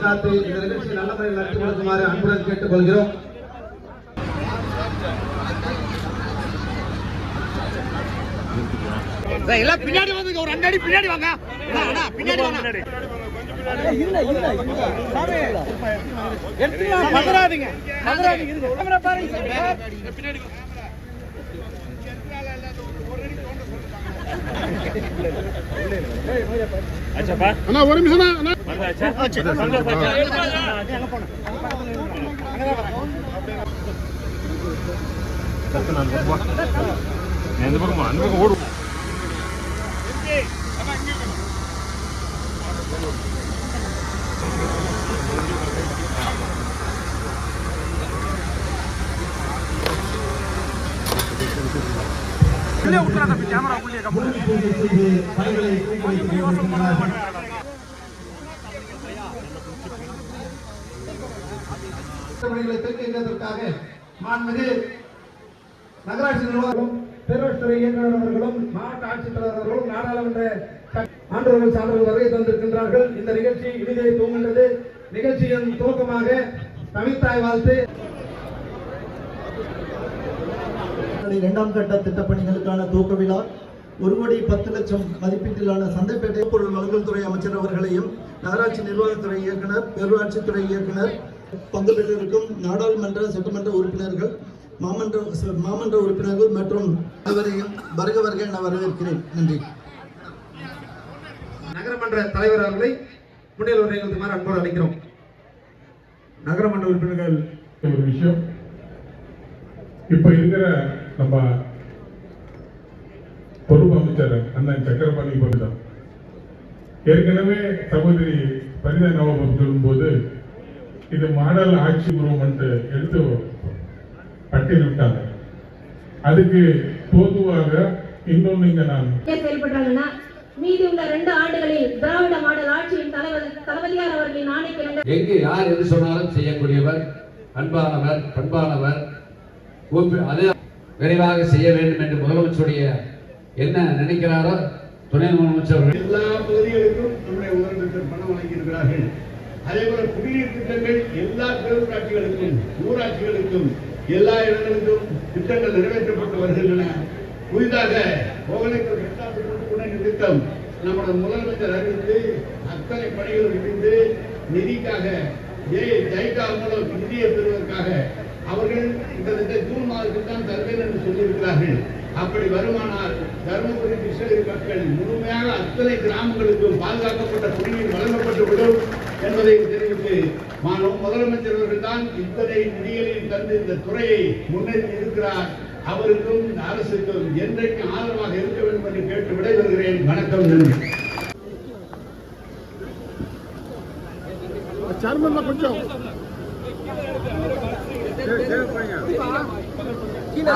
காத்து இந்த நிகழ்ச்சியை நல்ல முறையில் நடத்தி கொடுக்குமாறு அன்புடன் கேட்டுக்கொள்கிறோம் எல்லாம் பின்னாடி வந்து ஒரு ரெண்டு அடி பின்னாடி வாங்க பின்னாடி வாங்க பதறாதீங்க பதறாதீங்க இருங்க. கேமரா பாருங்க சார். அண்ணா ஒரு நிமிஷம் அண்ணா எந்த பக்கமா அந்த பக்கம் ஓடும் உள்ளே விட்டுறாத கேமரா உள்ளே பணிகளை மாண்புமிகு நகராட்சி நிர்வாகம் பேரூர்துறை இயக்குநர் அவர்களும் மாவட்ட ஆட்சித்தலைவர் அவர்களும் நாடாளுமன்ற ஆண்டவர்கள் சான்றோர்கள் வருகை தந்திருக்கின்றார்கள். இந்த நிகழ்ச்சி இனிதே தூங்குகின்றது நிகழ்ச்சியின் துவக்கமாக தமிழ்தாய் வாழ்த்து. இரண்டாம் கட்ட திட்டப்பணிகளுக்கான துவக்க விழா ஒரு கோடி பத்து லட்சம் மதிப்பீட்டிலான சந்தைப்பேட்டை பொருள் வழங்கல் துறை அமைச்சர் அவர்களையும் நகராட்சி நிர்வாகத்துறை இயக்குனர் பேரூராட்சித்துறை இயக்குனர் பங்கு பெற்றிருக்கும் நாடாளுமன்ற சட்டமன்ற உறுப்பினர்கள் மாமன்ற மாமன்ற உறுப்பினர்கள் மற்றும் அனைவரையும் வருக வருக என வரவேற்கிறேன். நன்றி. நகரமன்ற தலைவர் அவர்களை முன்னிலை உரை அன்போடு அழைக்கிறோம். நகரமன்ற உறுப்பினர்கள் ஒரு விஷயம். இப்ப இருக்கிற நம்ம பொறுப்பு அமைச்சர் அண்ணன் சக்கரபாணி தான் ஏற்கனவே சகோதரி பரிதா நவாபம் சொல்லும்போது இது மாடல் ஆட்சி மூவ்மெண்ட் எடுத்து பட்டியலிட்டாங்க. அதுக்கு பொதுவாக இன்னொன்னு இங்க நான் ஏன் செயல்படுறாங்கன்னா மீதி உள்ள ரெண்டு ஆண்டுகளில் திராவிட மாடல் ஆட்சியின் தலைவர் தளபதியார் அவர்களின் ஆணைக்கிணங்க எங்கு யார் எது சொன்னாலும் செய்யக்கூடியவர் அன்பானவர் பண்பானவர் அது விரைவாக செய்ய வேண்டும் என்று முதலமைச்சருடைய என்ன நினைக்கிறாரோ துணை முதலமைச்சர் எல்லா பகுதிகளுக்கும் நம்முடைய முதலமைச்சர் பணம் வழங்கியிருக்கிறார்கள். அதே போல குடிநீர் திட்டங்கள் எல்லா பேரூராட்சிகளுக்கும் ஊராட்சிகளுக்கும் எல்லா இடங்களுக்கும் திட்டங்கள் நிறைவேற்றப்பட்டு வருகின்றன. புதிதாக ஒகனைக்கல் திட்டம் நம்முடைய முதலமைச்சர் அறிவித்து அத்தனை பணிகள் முடிந்து நிதிக்காக ஜெய் ஜெய்கா மூலம் நிதியை பெறுவதற்காக அவர்கள் கிட்டத்தட்ட ஜூன் மாதத்தில் தான் தருவேன் என்று சொல்லியிருக்கிறார்கள். அப்படி வருமானால் தருமபுரி கிருஷ்ணகிரி மக்கள் முழுமையாக அத்தனை கிராமங்களுக்கும் பாதுகாக்கப்பட்ட குடிநீர் வழங்கப்பட்டுவிடும் என்பதை தெரிவித்து மாண்பு முதலமைச்சர் அவர்கள் தான் இத்தனை நிதிகளையும் தந்து இந்த துறையை முன்னேற்றி இருக்கிறார். அவருக்கும் இந்த அரசுக்கும் என்றைக்கும் ஆதரவாக இருக்க வேண்டும் என்று கேட்டு விடைபெறுகிறேன். வணக்கம் நன்றி. கொஞ்சம். கீழே.